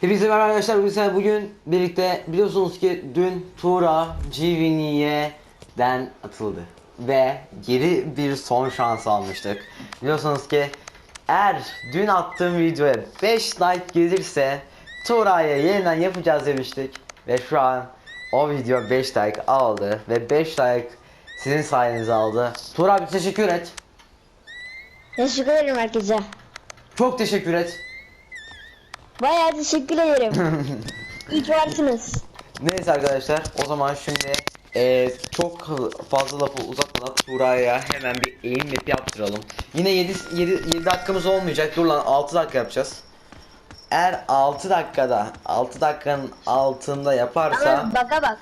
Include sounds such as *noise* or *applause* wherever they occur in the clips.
Hepinize merhaba arkadaşlar. Bugün sizlerle bugün birlikte biliyorsunuz ki dün Tura Givini'den atıldı. Ve geri bir son şans almıştık. Biliyorsunuz ki eğer dün attığım videoya 5 like gelirse Tura'ya yeniden yapacağız demiştik. Ve şu an o video 5 like aldı. Ve 5 like sizin sayenizde aldı. Tura abi teşekkür et. Teşekkür ederim herkese. Çok teşekkür et. Bayağı teşekkür ederim. *laughs* İyi ki varsınız. Neyse arkadaşlar o zaman şimdi eee, çok fazla lafı uzatmadan Tura'ya hemen bir aim map yaptıralım. Yine 7, 7, 7 dakikamız olmayacak. Dur lan 6 dakika yapacağız. Eğer 6 dakikada 6 dakikanın altında yaparsa Ama baka bak.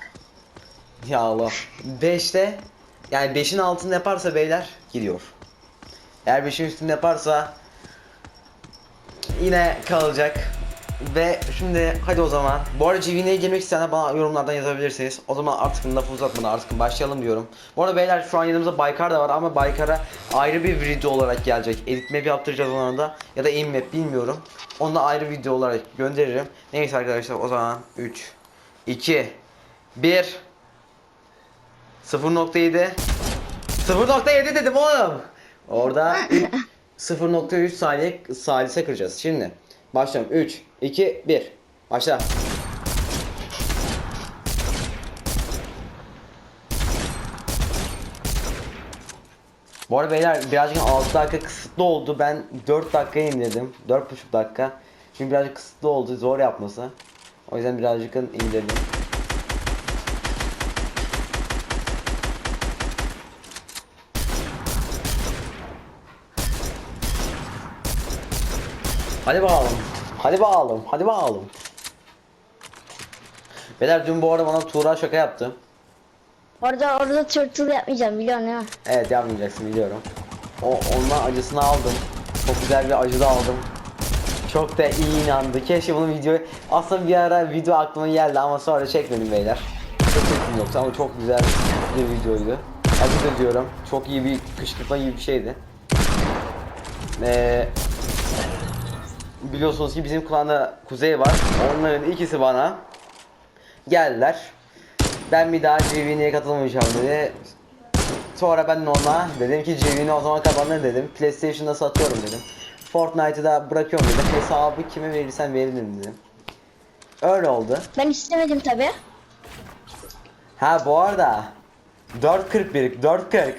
ya Allah 5'te yani 5'in altında yaparsa beyler gidiyor. Eğer 5'in üstünde yaparsa yine kalacak. Ve şimdi hadi o zaman. Bu arada GV'ye girmek isteyenler bana yorumlardan yazabilirsiniz. O zaman artık lafı uzatmadan artık başlayalım diyorum. Bu arada beyler şu an yanımızda Baykar da var ama Baykar'a ayrı bir video olarak gelecek. Edit map yaptıracağız ona da ya da aim map bilmiyorum. Onu da ayrı video olarak gönderirim. Neyse arkadaşlar o zaman 3 2 1 0.7 0.7 dedim oğlum. Orada *laughs* 0.3 saniye salise kıracağız. Şimdi başlıyorum. 3 2 1 Başla. Bu arada beyler birazcık 6 dakika kısıtlı oldu. Ben 4 dakikaya indirdim. 4,5 dakika. Şimdi birazcık kısıtlı oldu. Zor yapması. O yüzden birazcık indirdim. Hadi bakalım. Hadi bakalım. Hadi bakalım. Beyler dün bu arada bana Tuğra şaka yaptı. Orada orada turtle yapmayacağım biliyorsun değil mi? Evet yapmayacaksın biliyorum. O ondan acısını aldım. Çok güzel bir acı da aldım. Çok da iyi inandı. Keşke bunu videoyu aslında bir ara video aklıma geldi ama sonra çekmedim beyler. Çok çektim yoksa ama çok güzel bir videoydu. Acı da diyorum. Çok iyi bir kışkırtma gibi bir şeydi. Ee, biliyorsunuz ki bizim klanda Kuzey var. Onların ikisi bana geldiler. Ben bir daha CV'ye katılmayacağım dedi. Sonra ben ona dedim ki CV'ni o zaman kapanır dedim. PlayStation'da satıyorum dedim. Fortnite'ı da bırakıyorum dedim. Hesabı kime verirsen veririm dedim. Öyle oldu. Ben istemedim tabi. Ha bu arada 4.41 4.40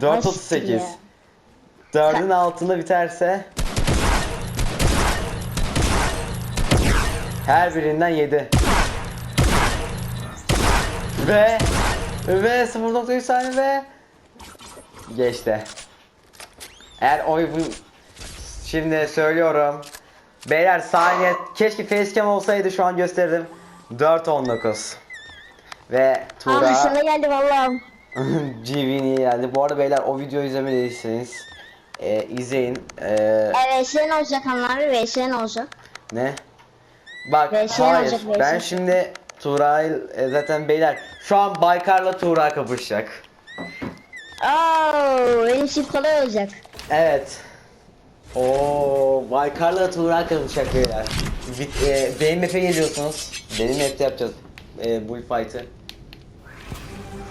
4.38 ya. 4'ün altında biterse her birinden 7 ve ve 0.3 saniye ve geçti. Eğer oy bu şimdi söylüyorum. Beyler saniye keşke facecam olsaydı şu an gösterirdim. 4.19 ve Abi Tura sana geldi vallahi. *laughs* GV'ni geldi. Bu arada beyler o videoyu izlemediyseniz e, izleyin. E, Evet sen olacak anlar ve sen olacak. ne? Bak Ve şey hayır. olacak ben şey. şimdi Tuğra'yı e, zaten beyler şu an Baykar'la Tuğra kapışacak. Oo, benim çift kolay olacak. Evet. Oo, Baykar'la Tuğra kapışacak beyler. Bit, e, benim map'e geliyorsunuz. Benim map'te yapacağız. E, bullfight'ı.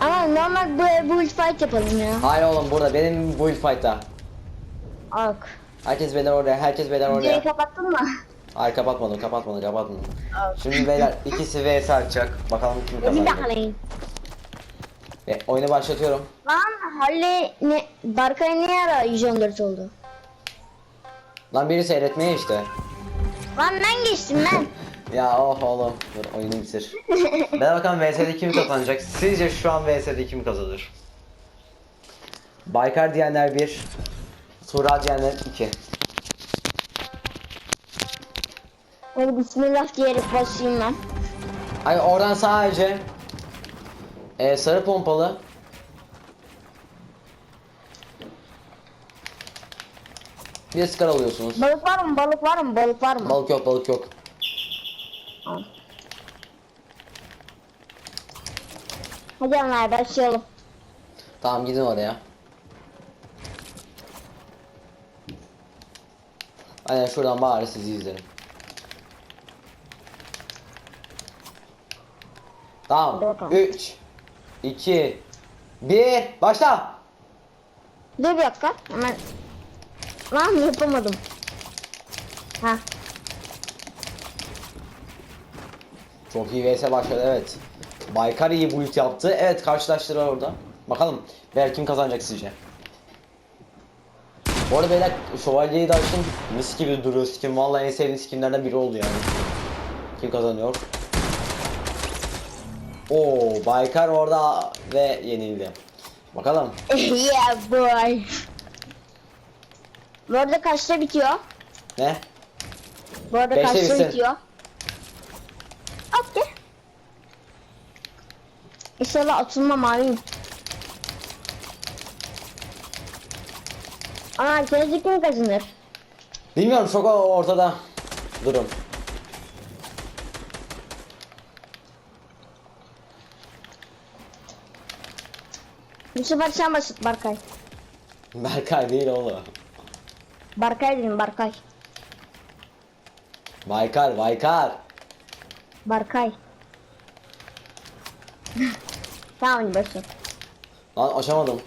Ama normal bu build fight yapalım ya. Hayır oğlum burada benim bullfight'ta. Ok. Herkes beyler oraya, herkes beyler oraya. Videoyu kapattın mı? Hayır kapatmadım, kapatmadım, kapatmadım. Şimdi beyler ikisi vs atacak. Bakalım kim kazanacak. Ve oyunu başlatıyorum. Lan Halle ne Barkay ne ara 114 oldu? Lan biri seyretmeye işte. Lan ben geçtim ben. *laughs* Ya oh oğlum. Dur oyunu bitir. *laughs* ben bakalım vs'de kim kazanacak. Sizce şu an vs'de kim kazanır? Baykar diyenler 1. Tuğra diyenler 2. Hadi bismillah diyerek başlayayım ben. Hayır oradan sadece e, sarı pompalı bir de skar alıyorsunuz. Balık var mı? Balık var mı? Balık var mı? Balık yok balık yok. Tamam. Hadi Ömer başlayalım. Tamam gidin oraya. Aynen şuradan bari sizi izlerim. Tamam. Bakalım. 3 2 1 Başla. Dur bir dakika. Hemen. Lan yapamadım. Ha. Çok iyi vs başladı evet. Baykar iyi build yaptı. Evet karşılaştılar orada. Bakalım beyler kim kazanacak sizce? Bu arada beyler şövalyeyi de açtım. Mis gibi duruyor skin. Vallahi en sevdiğim skinlerden biri oldu yani. Kim kazanıyor? Oo Baykar orada ve yenildi. Bakalım. *laughs* yeah boy. Bu arada kaçta bitiyor? Ne? Bu arada Beşte kaçta bitsin. bitiyor? Okey. İnşallah atılmam abim. Ana kendisi kim kazanır? Bilmiyorum çok ortada durum. Bu sefer sen basit Barkay. Berkay değil oğlum. Barkay dedim Barkay. Baykar, Baykar. Barkay. tamam hadi başla. Lan açamadım.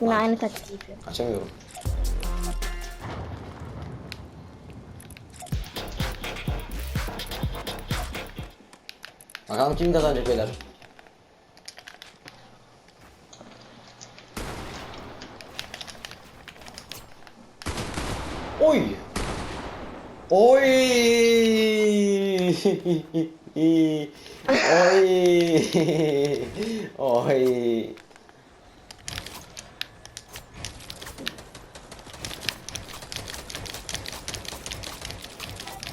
Yine aynı taktiği. Açamıyorum. Bakalım kim kazanacak beyler. Oy. Oy. *laughs* Oy. *laughs* Oy.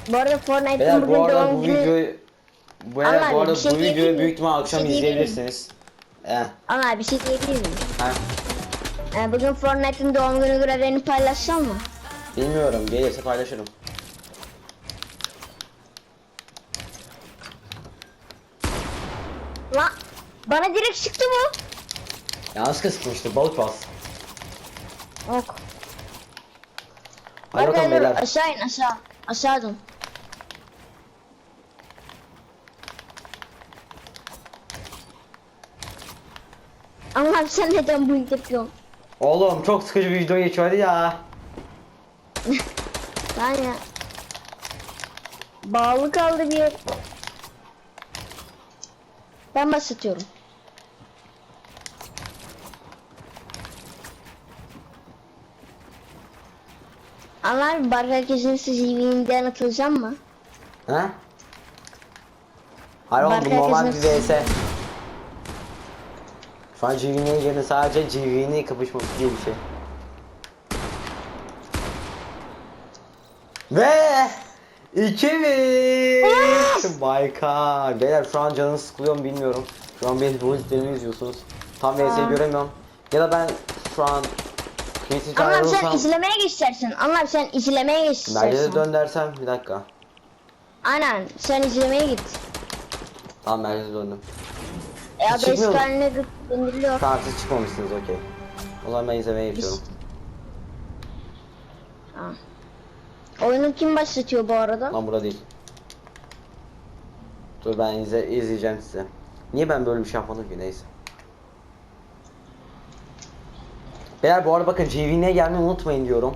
Bu arada Fortnite'ın Beyler bugün bu arada doğum bu günü. videoyu Ama bu arada bir şey bu videoyu büyük ihtimal akşam Bir şey izleyebilirsiniz. Eh, Ana bir şey diyebilir miyim? ha, Ee, bugün Fortnite'ın doğum günü görevlerini paylaşsam mı? bilmiyorum gelirse paylaşırım. Lan bana direkt çıktı bu. Yalnız kısmıştı balık bas. Ok. Hadi bakalım beyler. Aşağı in aşağı. Aşağı dön. Allah'ım sen neden bu yapıyorsun? Oğlum çok sıkıcı bir video geçiyor hadi ya. *laughs* Ben ya. Bağlı kaldı bir yer. Ben başlatıyorum. Anlar bar herkesin siz evinden atılacağım mı? Ha? Hayır oğlum normal bir vs. Şu an GV'nin yerine sadece GV'nin kapışması gibi bir şey. Ve 2000 Baykar. Beyler şu an canınız sıkılıyor mu bilmiyorum. Şu an benim buildlerimi izliyorsunuz. Tam VS'yi göremiyorum. Ya da ben şu an Creative Anlar sen General'sam izlemeye geç istersen. Anlar sen izlemeye geç Merkeze istersen. dön dersem bir dakika. Aynen sen izlemeye git. Tamam merkeze döndüm. E adres çıkmıyor mu? gönderiliyor. Tamam siz çıkmamışsınız okey. O zaman ben izlemeye geçiyorum. Ha. Oyunu kim başlatıyor bu arada? Lan burada değil. Dur ben izle, izleyeceğim size. Niye ben böyle bir şey yapmadım ki neyse. Beyler bu arada bakın GV'ne gelmeyi unutmayın diyorum.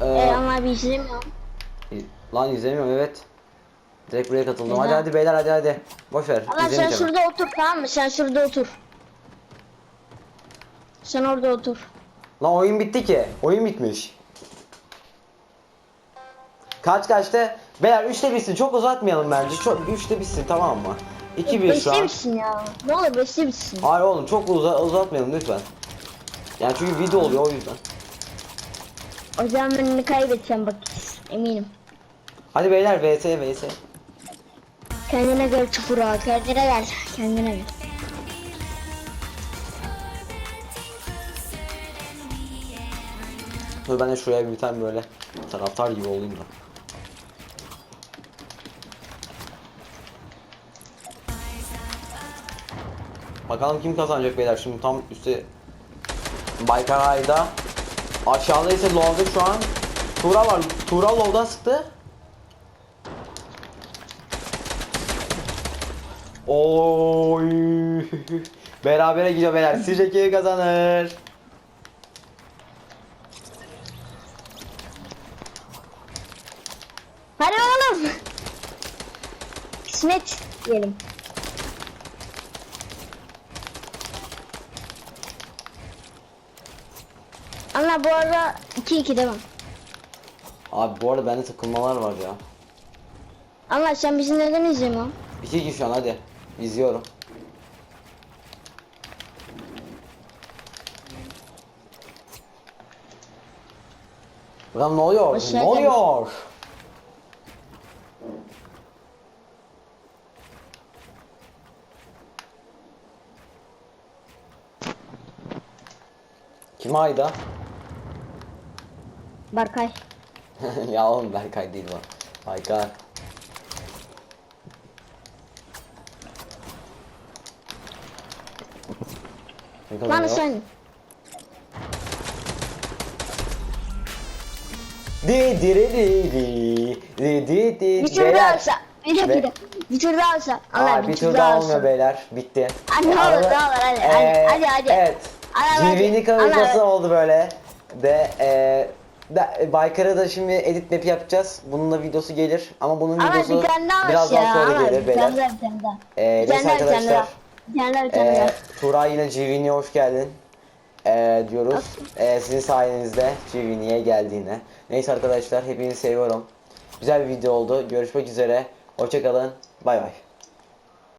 Ee, E ama bir izlemiyorum. lan izlemiyorum evet. Direkt buraya katıldım. Hadi hadi beyler hadi hadi. Boş ver. Ama sen izlemeyeceğim. şurada otur tamam mı? Sen şurada otur. Sen orada otur. Lan oyun bitti ki. Oyun bitmiş. Kaç kaçtı? Beyler 3'te bitsin. Çok uzatmayalım bence. Çok 3'te bitsin tamam mı? 2-1 şu Beşte an. bitsin ya. Ne olur beşte bitsin. Hayır oğlum çok uza uzatmayalım lütfen. Yani çünkü video oluyor o yüzden. O zaman ben kaybedeceğim bak. Eminim. Hadi beyler vs vs. Kendine gel çukura. Kendine gel. Kendine gel. Dur ben de şuraya bir tane böyle taraftar gibi olayım da. Bakalım kim kazanacak beyler şimdi tam üstte Baykar Ayda Aşağıda ise Low'da şu an Tuğra var. Tuğra Low'dan sıktı. Oy. Berabere gidiyor beyler. Sizce kim kazanır? Hadi oğlum. Kısmet diyelim. Ama bu arada 2-2 devam. Abi bu arada bende takılmalar var ya. Allah sen bizi neden izlemiyorsun? 2 şu an hadi. İzliyorum. Lan ne oluyor? Hoş ne oluyor? Kim Ayda? Barkay. *laughs* ya oğlum Berkay değil bu. Baykar. Ne Lan kazanıyor? sen. Di di di di di di di Bir tur daha Beyler. olsa. Bir dakika. Bir tur daha olsa. Allah Aa, bir tur daha olmuyor beyler. Bitti. Hadi ne olur, ne olur, hadi, hadi, Ee, hadi, hadi. Evet. Hadi, hadi. Oldu böyle. De e, da, e, Baykar'a da şimdi edit map yapacağız. Bunun da videosu gelir. Ama bunun Ama videosu bir tane daha var birazdan ya. sonra ama gelir bir beyler. tane daha bir tane daha. Ee, Bir tane daha bir tane daha. arkadaşlar. Daha tane Ee, daha. Turay yine GV'niye hoş geldin. Ee, diyoruz. Ee, sizin sayenizde GV'niye geldiğine. Neyse arkadaşlar hepinizi seviyorum. Güzel bir video oldu. Görüşmek üzere. Hoşçakalın. Bay bay.